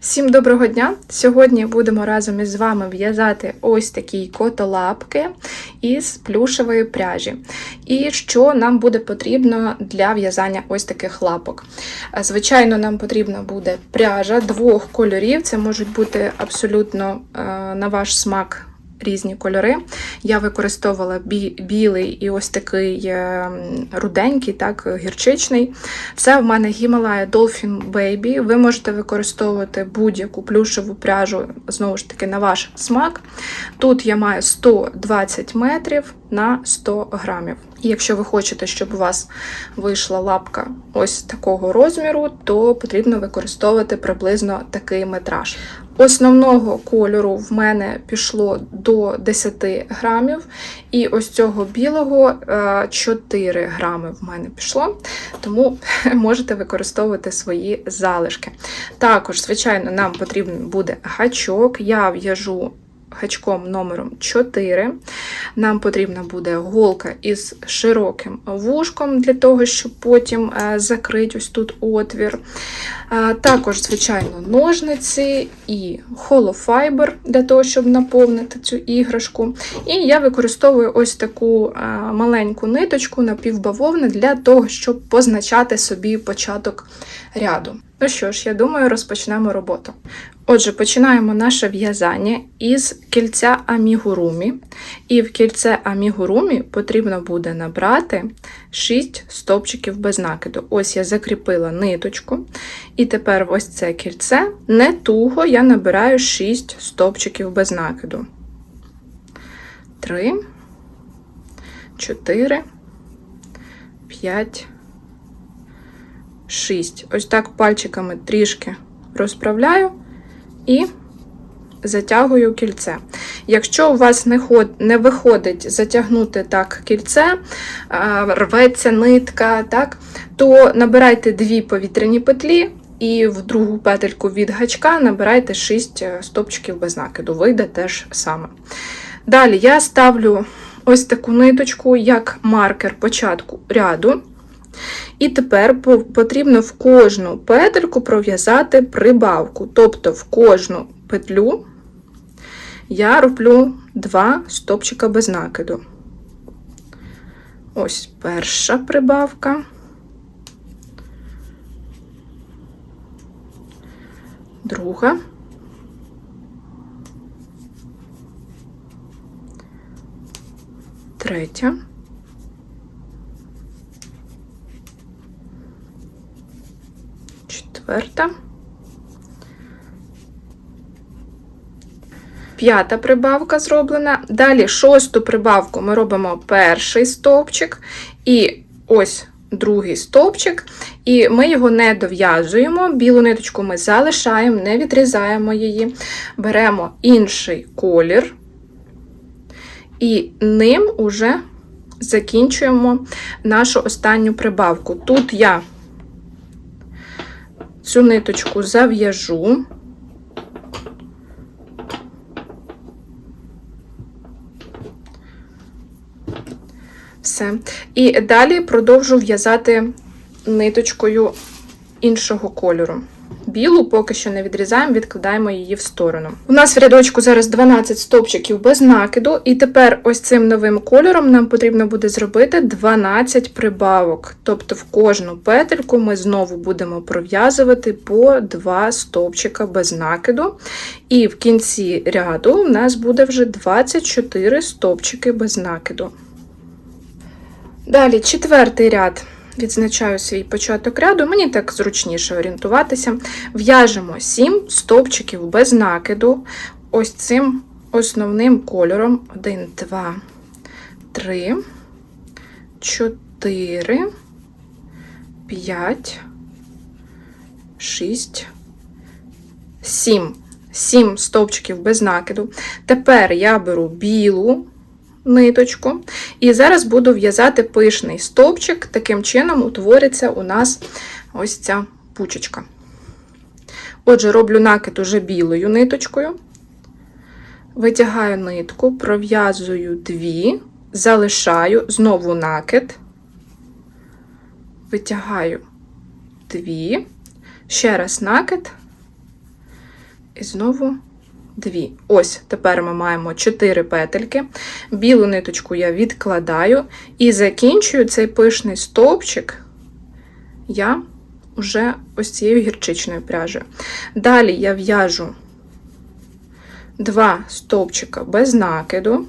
Всім доброго дня! Сьогодні будемо разом із вами в'язати ось такі котолапки із плюшевої пряжі. І що нам буде потрібно для в'язання ось таких лапок. Звичайно, нам потрібна буде пряжа двох кольорів. Це можуть бути абсолютно е, на ваш смак. Різні кольори. Я використовувала бі- білий і ось такий е, руденький, так, гірчичний. Це в мене Himalaya Dolphin Baby. Ви можете використовувати будь-яку плюшеву пряжу, знову ж таки, на ваш смак. Тут я маю 120 метрів на 100 грамів. І якщо ви хочете, щоб у вас вийшла лапка ось такого розміру, то потрібно використовувати приблизно такий метраж. Основного кольору в мене пішло до 10 грамів, і ось цього білого е, 4 грами в мене пішло, тому можете використовувати свої залишки. Також, звичайно, нам потрібен буде гачок. Я в'яжу гачком номером 4. Нам потрібна буде голка із широким вушком для того, щоб потім е, закрити ось тут отвір. Е, Також, звичайно, ножниці і холофайбер для того, щоб наповнити цю іграшку. І я використовую ось таку е, маленьку ниточку напівбавовни для того, щоб позначати собі початок ряду. Ну що ж, я думаю, розпочнемо роботу. Отже, починаємо наше в'язання із кільця амігурумі. І в кільце амігурумі потрібно буде набрати 6 стовпчиків без накиду. Ось я закріпила ниточку. І тепер ось це кільце не туго я набираю 6 стовпчиків без накиду. 3, 4, 5, 6. Ось так пальчиками трішки розправляю і затягую кільце. Якщо у вас не, ход, не виходить затягнути так кільце, рветься нитка, так, то набирайте дві повітряні петлі. І в другу петельку від гачка набирайте 6 стопчиків без накиду. Вийде теж саме. Далі я ставлю ось таку ниточку як маркер початку ряду. І тепер потрібно в кожну петельку пров'язати прибавку. Тобто в кожну петлю я роблю два стопчика без накиду. Ось перша прибавка. Друга. Третя. Четверта. П'ята прибавка зроблена. Далі шосту прибавку ми робимо перший стовпчик, і ось другий стовпчик, і ми його не дов'язуємо. Білу ниточку ми залишаємо, не відрізаємо її. Беремо інший колір, і ним уже закінчуємо нашу останню прибавку. Тут я цю ниточку зав'яжу. Все. І далі продовжу в'язати ниточкою іншого кольору. Білу поки що не відрізаємо, відкладаємо її в сторону. У нас в рядочку зараз 12 стовпчиків без накиду, і тепер ось цим новим кольором нам потрібно буде зробити 12 прибавок. Тобто в кожну петельку ми знову будемо пров'язувати по 2 стовпчика без накиду. І в кінці ряду у нас буде вже 24 стовпчики без накиду. Далі четвертий ряд. Відзначаю свій початок ряду, мені так зручніше орієнтуватися. В'яжемо 7 стовпчиків без накиду. Ось цим основним кольором. 1, 2, 3, 4, 5, 6, 7. 7 стовпчиків без накиду. Тепер я беру білу ниточку. І зараз буду в'язати пишний стовпчик, таким чином утвориться у нас ось ця пучечка. Отже, роблю накид уже білою ниточкою, витягаю нитку, пров'язую дві, залишаю знову накид, витягаю дві, ще раз накид. І знову дві. Ось тепер ми маємо 4 петельки. Білу ниточку я відкладаю і закінчую цей пишний стовпчик я вже ось цією гірчичною пряжею. Далі я в'яжу два стовпчика без накиду.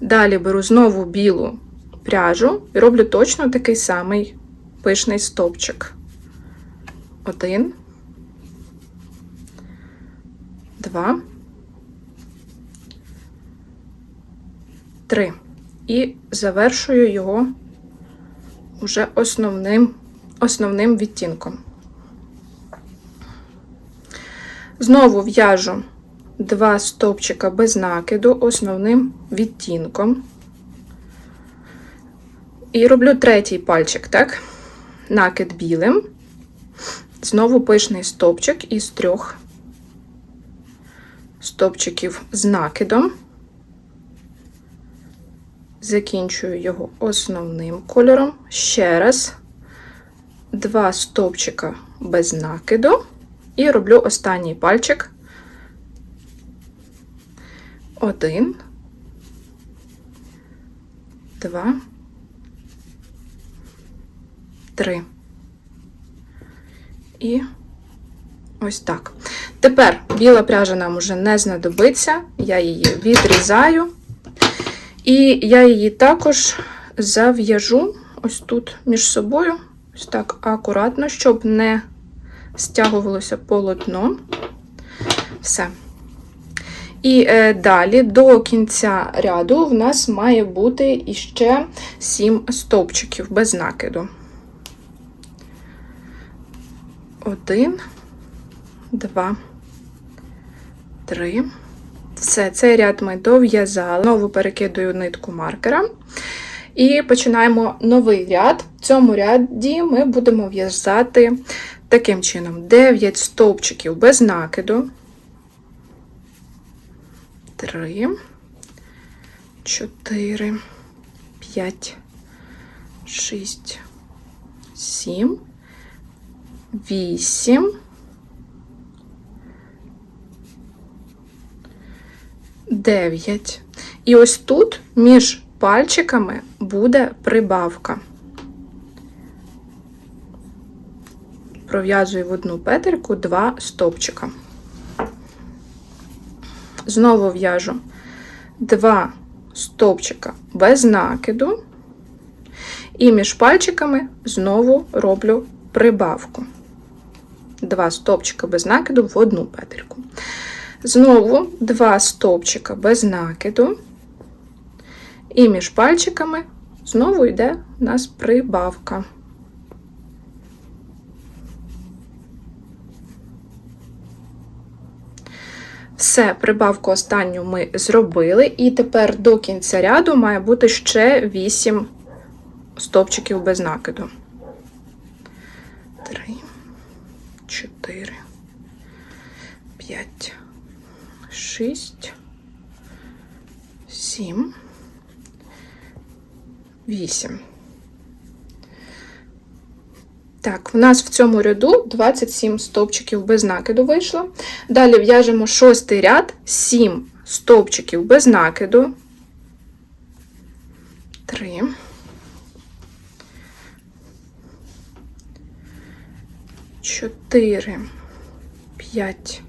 Далі беру знову білу пряжу і роблю точно такий самий пишний стовпчик. Один, два, три. І завершую його уже основним, основним відтінком. Знову в'яжу два стовпчика без накиду основним відтінком. І роблю третій пальчик, так? Накид білим. Знову пишний стовпчик із трьох стовпчиків з накидом. Закінчую його основним кольором. Ще раз два стовпчика без накиду. І роблю останній пальчик. Один, два, три. І ось так. Тепер біла пряжа нам уже не знадобиться, я її відрізаю. І я її також зав'яжу ось тут між собою, ось так акуратно, щоб не стягувалося полотно. Все. І е, далі до кінця ряду в нас має бути іще 7 стовпчиків без накиду. Один, два, три. Все, цей ряд ми дов'язали. Знову перекидую нитку маркера. І починаємо новий ряд. В цьому ряді ми будемо в'язати таким чином: 9 стовпчиків без накиду. 3, 4, 5, 6, 7, 8. 9. І ось тут між пальчиками буде прибавка. Пров'язую в одну петельку два стовпчика. Знову в'яжу два стовпчика без накиду, і між пальчиками знову роблю прибавку. Два стовпчика без накиду в одну петельку. Знову два стовпчика без накиду, і між пальчиками знову йде у нас прибавка. Все, прибавку останню ми зробили, і тепер до кінця ряду має бути ще 8 стовпчиків без накиду. 3, 4, 5, 6, 7, 8. Так, в нас в цьому ряду 27 стовпчиків без накиду вийшло. Далі в'яжемо шостий ряд, 7 стовпчиків без накиду. 3. 4, 5,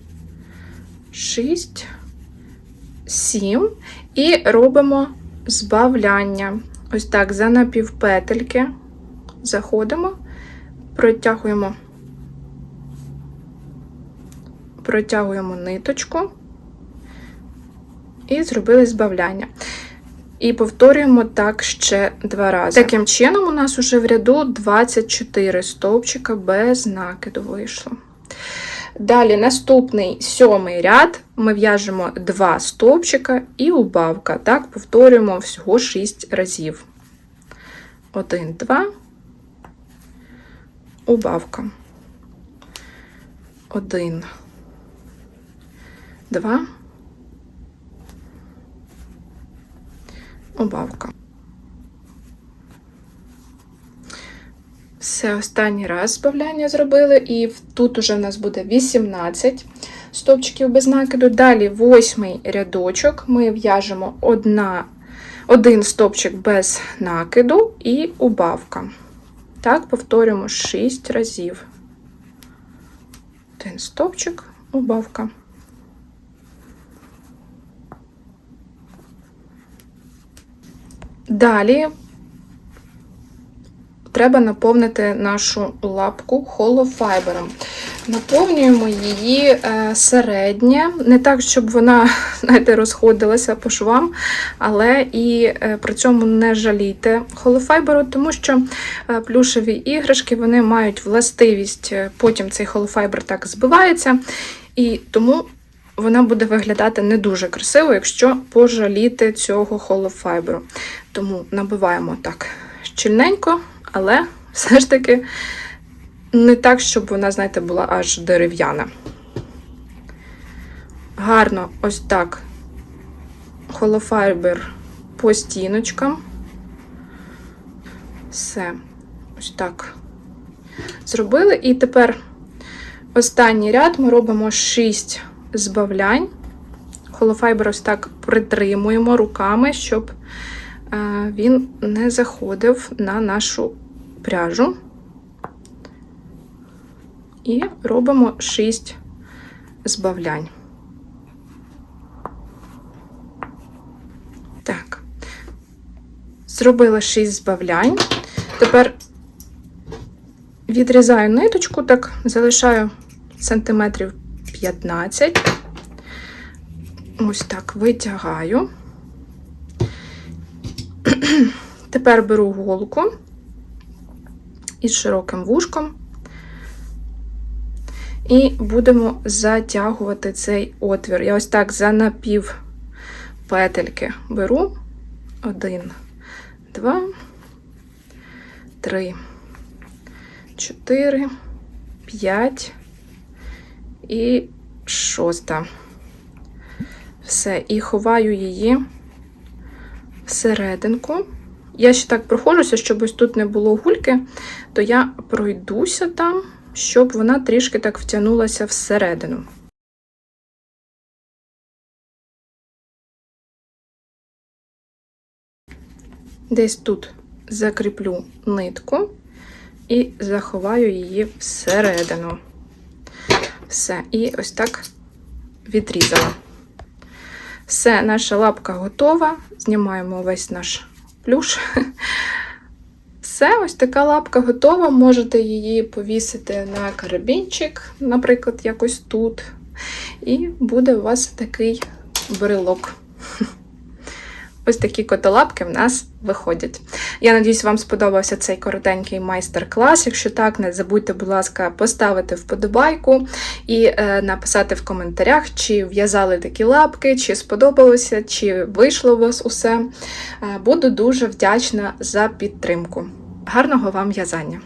6, 7. І робимо збавляння. Ось так, за напівпетельки заходимо протягуємо, протягуємо ниточку і зробили збавляння. І повторюємо так ще два рази. Таким чином, у нас уже в ряду 24 стовпчика без накиду вийшло. Далі наступний сьомий ряд ми в'яжемо 2 стовпчика і убавка. Так, повторюємо всього 6 разів. 1, 2, убавка. Один, два, убавка. Все, останній раз збавляння зробили, і тут уже в нас буде 18 стовпчиків без накиду. Далі восьмий рядочок ми в'яжемо одна, один стовпчик без накиду і убавка. Так, повторюємо 6 разів. Один стовпчик, убавка. Далі треба наповнити нашу лапку холофайбером. Наповнюємо її е, середнє, не так, щоб вона знаєте, розходилася по швам, але і е, при цьому не жалійте холофайберу, тому що е, плюшеві іграшки вони мають властивість, потім цей холофайбер так збивається, і тому вона буде виглядати не дуже красиво, якщо пожаліти цього холофайберу. Тому набиваємо так щільненько, але все ж таки не так, щоб вона, знаєте, була аж дерев'яна. Гарно ось так холофайбер по стіночкам. Все, ось так зробили. І тепер останній ряд ми робимо 6 збавлянь. Холофайбер ось так притримуємо руками, щоб е, він не заходив на нашу пряжу. І робимо 6 збавлянь. Так. Зробила 6 збавлянь. Тепер відрізаю ниточку, так, залишаю сантиметрів 15. Ось так витягаю. Тепер беру голку із широким вушком. І будемо затягувати цей отвір. Я ось так за напів петельки беру. Один, два, три, чотири, п'ять і шоста. Все, і ховаю її всерединку. Я ще так проходжуся, щоб ось тут не було гульки, то я пройдуся там, щоб вона трішки так втягнулася всередину. Десь тут закріплю нитку і заховаю її всередину. Все, і ось так відрізала. Все, наша лапка готова. Знімаємо весь наш плюш. Все, ось така лапка готова. Можете її повісити на карабінчик, наприклад, якось тут. І буде у вас такий брелок. Ось такі котолапки в нас виходять. Я надіюсь, вам сподобався цей коротенький майстер-клас. Якщо так, не забудьте, будь ласка, поставити вподобайку і е, написати в коментарях, чи в'язали такі лапки, чи сподобалося, чи вийшло у вас усе. Е, буду дуже вдячна за підтримку. Гарного вам в'язання!